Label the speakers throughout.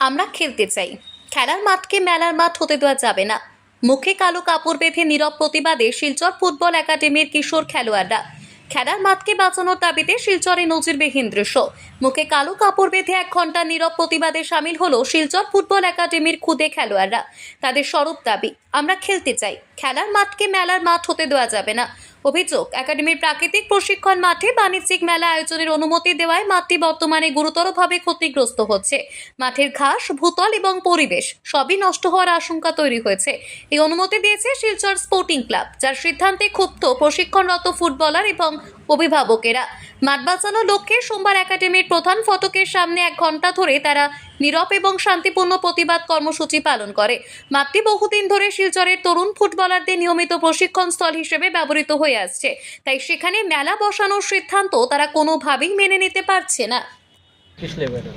Speaker 1: আমরা খেলতে চাই। খেলার মাঠকে মেলার মাঠ হতে দেওয়া যাবে না। মুখে কালো কাপড় বেঁধে নীরব প্রতিবাদে শিলচর ফুটবল একাডেমির কিশোর খেলোয়াড়রা। খেলার মাঠকে বাঁচানোর দাবিতে শিলচরে নজিরবিহীন দৃশ্য। মুখে কালো কাপড় বেঁধে এক ঘণ্টা নীরব প্রতিবাদে সামিল হলো শিলচর ফুটবল একাডেমির খুদে খেলোয়াড়রা। তাদের স্বরূপ দাবি, আমরা খেলতে চাই। খেলার মাঠকে মেলার মাঠ হতে দেওয়া যাবে না। অভিযোগ, একাডেমির প্রাকৃতিক প্রশিক্ষণ মাঠে বাণিজ্যিক মেলা আয়োজনের অনুমতি দেওয়ায় মাঠটি বর্তমানে গুরুতরভাবে ক্ষতিগ্রস্ত হচ্ছে। মাঠের ঘাস, ভূতল এবং পরিবেশ সবই নষ্ট হওয়ার আশঙ্কা তৈরি হয়েছে। এই অনুমতি দিয়েছে শিলচর স্পোর্টিং ক্লাব, যার সিদ্ধান্তে ক্ষুব্ধ প্রশিক্ষণরত ফুটবলার এবং অভিভাবকেরা। মাঠ বাঁচানোর লক্ষ্যে সোমবার একাডেমির প্রধান ফটকের সামনে এক ঘণ্টা ধরে তারা নীরব এবং শান্তিপূর্ণ প্রতিবাদ কর্মসূচি পালন করে মাঠটি বহুদিন ধরে শিলচরের তরুণ ফুটবলারদের নিয়মিত প্রশিক্ষণ স্থল হিসেবে ব্যবহৃত হয়ে আসছে তাই সেখানে মেলা বসানোর সিদ্ধান্ত তারা কোনোভাবেই মেনে নিতে পারছে না
Speaker 2: किस लेवल है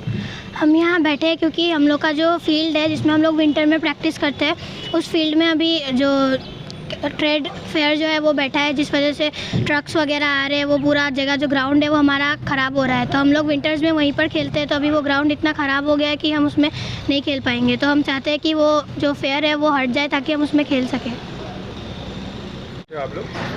Speaker 3: हम यहाँ बैठे हैं क्योंकि हम लोग का जो फील्ड है जिसमें हम लोग विंटर में प्रैक्टिस करते हैं उस फील्ड में अभी जो ट्रेड फेयर जो है वो बैठा है जिस वजह से ट्रक्स वगैरह आ रहे हैं वो पूरा जगह जो ग्राउंड है वो हमारा ख़राब हो रहा है। तो हम लोग विंटर्स में वहीं पर खेलते हैं तो अभी वो ग्राउंड इतना ख़राब हो गया है कि हम उसमें नहीं खेल पाएँगे। तो हम चाहते हैं कि वो जो फेयर है वो हट जाए ताकि हम उसमें खेल सकें।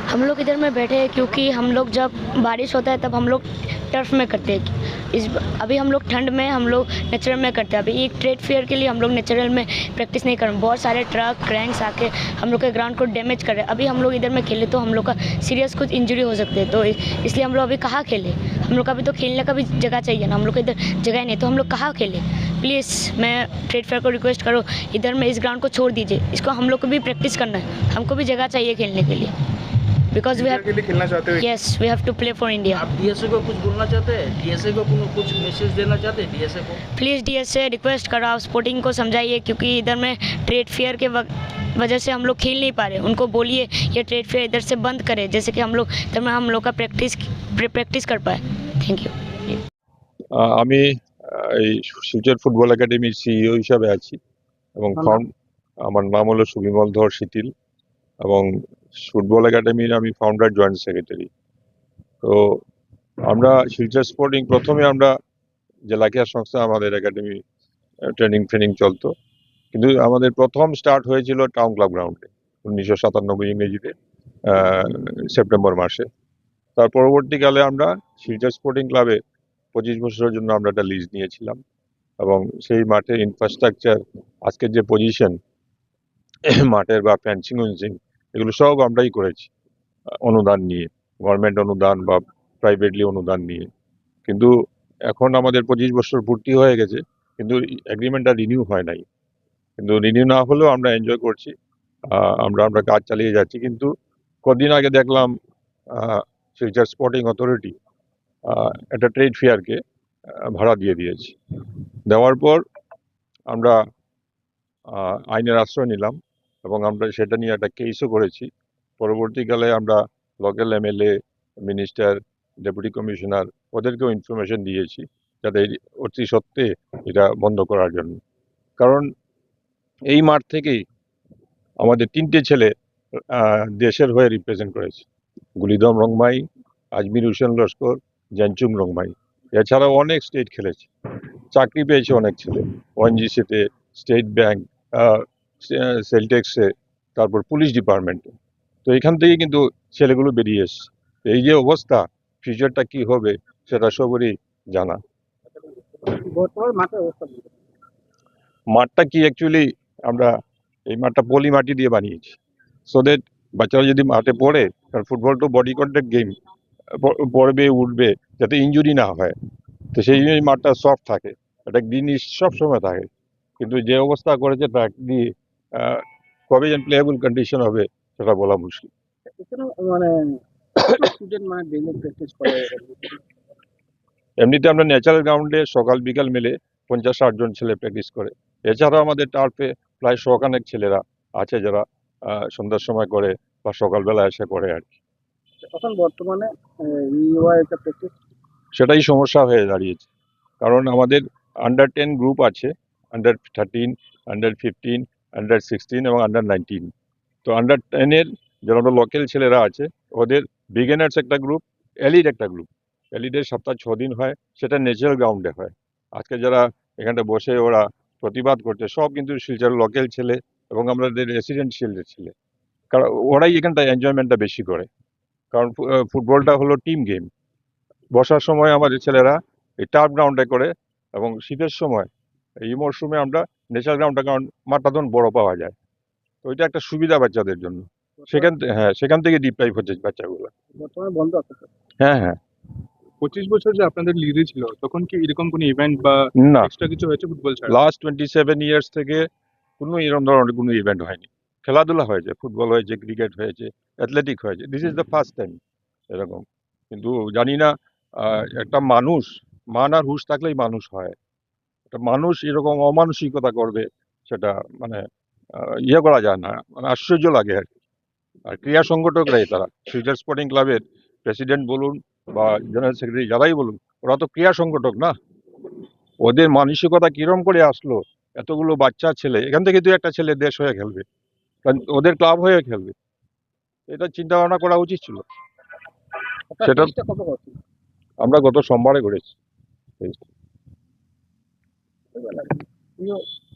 Speaker 4: हम लोग इधर में बैठे हैं क्योंकि हम लोग जब बारिश होता है तब हम लोग टर्फ में करते हैं। इस अभी हम लोग ठंड में हम लोग नेचुरल में करते हैं अभी एक ट्रेड फेयर के लिए हम लोग नेचुरल में प्रैक्टिस नहीं कर बहुत सारे ट्रक क्रैंक्स आके हम लोग के ग्राउंड को डैमेज कर रहे हैं अभी हम लोग इधर में खेले तो हम लोग का सीरियस कुछ इंजरी हो सकती है तो इसलिए हम लोग अभी कहाँ खेले हम लोग का अभी तो खेलने का भी जगह चाहिए ना हम लोग को इधर जगह ही नहीं तो हम लोग कहाँ खेले प्लीज़ मैं ट्रेड फेयर को रिक्वेस्ट करो इधर में इस ग्राउंड को छोड़ दीजिए इसको हम लोग को भी प्रैक्टिस करना है हमको भी जगह चाहिए खेलने के लिए बिकॉज वी
Speaker 5: इंडिया के लिए खेलना चाहते हो
Speaker 4: yes we have to play for India
Speaker 2: आप डीएसए को कुछ बोलना चाहते हैं डीएसए को कुछ कुछ मैसेज देना चाहते हैं डीएसए को
Speaker 4: प्लीज़ डी एस से रिक्वेस्ट करो आप स्पोर्टिंग को समझाइए क्योंकि इधर में ट्रेड फेयर के वक्त वजह से हम लोग खेल नहीं पा रहे उनको बोलिए ये ट्रेड फेयर इधर से बंद करें जैसे कि हम लोग इधर में हम लोग का प्रैक्टिस प्रैक्टिस कर पाए थैंक यू
Speaker 6: আহ, আমি আহ, এই শিলচর ফুটবল একাডেমির সিইও হিসাবে আছি এবং
Speaker 2: আপনার
Speaker 6: ফাউন্ড আমার নাম হলো সুবিমল ধর শীতিল এবং ফুটবল একাডেমির আমি ফাউন্ডার জয়েন্ট সেক্রেটারি তো আমরা শিলচর স্পোর্টিং প্রথমে আমরা জেলা ক্রীড়া সংস্থা, আমাদের একাডেমি ট্রেনিং ট্রেনিং চলতো। কিন্তু আমাদের প্রথম স্টার্ট হয়েছিল টাউন ক্লাব গ্রাউন্ডে উনিশশো সাতানব্বই ইংরেজিতে সেপ্টেম্বর মাসে। তার পরবর্তীকালে আমরা শিলচর স্পোর্টিং ক্লাবে পঁচিশ বছরের জন্য আমরা একটা লিজ নিয়েছিলাম। এবং সেই মাঠের ইনফ্রাস্ট্রাকচার আজকের যে পজিশন মাঠের বা ফ্যান্সিং উইন্সিং এগুলো সব আমরাই করেছি, অনুদান নিয়ে গভর্নমেন্ট অনুদান বা প্রাইভেটলি অনুদান নিয়ে। কিন্তু এখন আমাদের পঁচিশ বছর পূর্তি হয়ে গেছে, কিন্তু এগ্রিমেন্টটা রিনিউ হয় নাই। কিন্তু রিনিউ না হলেও আমরা এনজয় করছি আমরা আমরা কাজ চালিয়ে যাচ্ছি। কিন্তু কদিন আগে দেখলাম শিলচর স্পোর্টিং অথরিটি একটা ট্রেড ফেয়ারকে ভাড়া দিয়ে দিয়েছি। দেওয়ার পর আমরা আইনের আশ্রয় নিলাম। এবং আমরা সেটা নিয়ে একটা কেসও করেছি। পরবর্তীকালে আমরা local MLA minister deputy commissioner ওদেরকেও ইনফরমেশন দিয়েছি যাতে অতি সত্ত্বে এটা বন্ধ করার জন্য। কারণ এই মাঠ থেকেই আমাদের তিনটে ছেলে দেশের হয়ে রিপ্রেজেন্ট করেছে। গুলিদম রংমাই, আজমির হোসেন লস্কর জ্যানচুং রংমাই। এছাড়াও অনেক স্টেট খেলেছে। চাকরি পেয়েছে অনেক ছেলে। ওএনজিসিতে স্টেট ব্যাংক সেলটেক্সে তারপর পুলিশ ডিপার্টমেন্টে তো এখান থেকে কিন্তু ছেলেগুলো বেরিয়ে এসছে। এই যে অবস্থা ফিউচারটা কি হবে সেটা সবারই জানা। মাঠটা কি অ্যাকচুয়ালি আমরা এই মাঠটা পলি মাটি দিয়ে বানিয়েছি। সো দ্যাট বাচ্চারা যদি মাঠে পড়ে কারণ ফুটবল তো বডি কন্ট্যাক্ট গেম পড়বে উঠবে যাতে ইনজুরি না হয়। তো সেই জন্য মাঠটা সফট থাকে। একটা গ্রিনিশ সব সময় থাকে। কিন্তু যে অবস্থা করেছে ট্র্যাক দিয়ে কবে যেন প্লেয়েবল কন্ডিশন হবে সেটা বলা মুশকিল।
Speaker 2: মানে মানে
Speaker 6: এমনিতে আমরা ন্যাচারাল গ্রাউন্ডে সকাল বিকাল মিলে পঞ্চাশ ষাট জন ছেলে প্র্যাকটিস করে। এছাড়াও আমাদের টার্ফে প্রায় শখানেক ছেলেরা আছে যারা সন্ধ্যার সময় করে বা সকালবেলা এসে করে আর কি।
Speaker 2: এখন বর্তমানে
Speaker 6: সেটাই সমস্যা হয়ে দাঁড়িয়েছে। কারণ আমাদের আন্ডার টেন গ্রুপ আছে under thirteen under fifteen under sixteen এবং আন্ডার নাইনটিন তো আন্ডার টেনের যারা আমরা লোকাল ছেলেরা আছে, ওদের বিগিনার্স একটা গ্রুপ এলিড একটা গ্রুপ এলিডের সপ্তাহ ছ দিন হয়, সেটা ন্যাচারাল গ্রাউন্ডে হয়। আজকে যারা এখানটা বসে ওরা প্রতিবাদ করছে, সব কিন্তু শিলচর লোকাল ছেলে এবং আমাদের রেসিডেন্সিয়ালের ছেলে। কারণ ওরাই এখানটায় এনজয়মেন্টটা বেশি করে। কারণ ফুটবলটা হলো টিম গেম বসার সময় আমাদের ছেলেরা এই টার্ফ গ্রাউন্ডে করে এবং শীতের সময়, এই মরশুমে আমরা ন্যাচারাল গ্রাউন্ডটা কারণ মাঠটা তখন বড় পাওয়া যায়। তো এটা একটা সুবিধা বাচ্চাদের জন্য। সেখান থেকে হ্যাঁ সেখান থেকে ডিপ্রাইভ হচ্ছে বাচ্চাগুলো।
Speaker 2: বর্তমানে বন্ধ আছে
Speaker 6: হ্যাঁ হ্যাঁ।
Speaker 5: পঁচিশ বছর যে আপনাদের লিডে ছিল তখন কি এরকম কোনো ইভেন্ট বা
Speaker 6: না।
Speaker 5: এক্সট্রা কিছু হয়েছে ফুটবল ছাড়া?
Speaker 6: লাস্ট টোয়েন্টি সেভেন ইয়ার্স থেকে কোনো এরকম ধরনের কোনো ইভেন্ট হয়নি। খেলাধুলা হয়েছে ফুটবল হয়েছে ক্রিকেট হয়েছে অ্যাথলেটিক হয়েছে। This is the first time এরকম। কিন্তু জানি না আহ, একটা মানুষ মান আর হুশ থাকলেই মানুষ হয়। একটা মানুষ এরকম অমানসিকতা করবে সেটা মানে ইয়ে করা যায় না মানে আশ্চর্য লাগে আর কি। আর ক্রীড়া সংগঠকরাই তারা। ফিউচার স্পোর্টিং ক্লাবের প্রেসিডেন্ট বলুন বা জেনারেল সেক্রেটারি যারাই বলুন ওরা তো ক্রীড়া সংগঠক না। ওদের মানসিকতা কিরম করে আসলো এতগুলো বাচ্চা ছেলে এখান থেকে তুই একটা ছেলে দেশ হয়ে খেলবে কারণ ওদের ক্লাব হয়ে খেলবে। এটা চিন্তা ভাবনা করা উচিত ছিল। সেটা-
Speaker 2: ফিজটা কত করছে।
Speaker 6: আমরা গত সোমবারে করেছি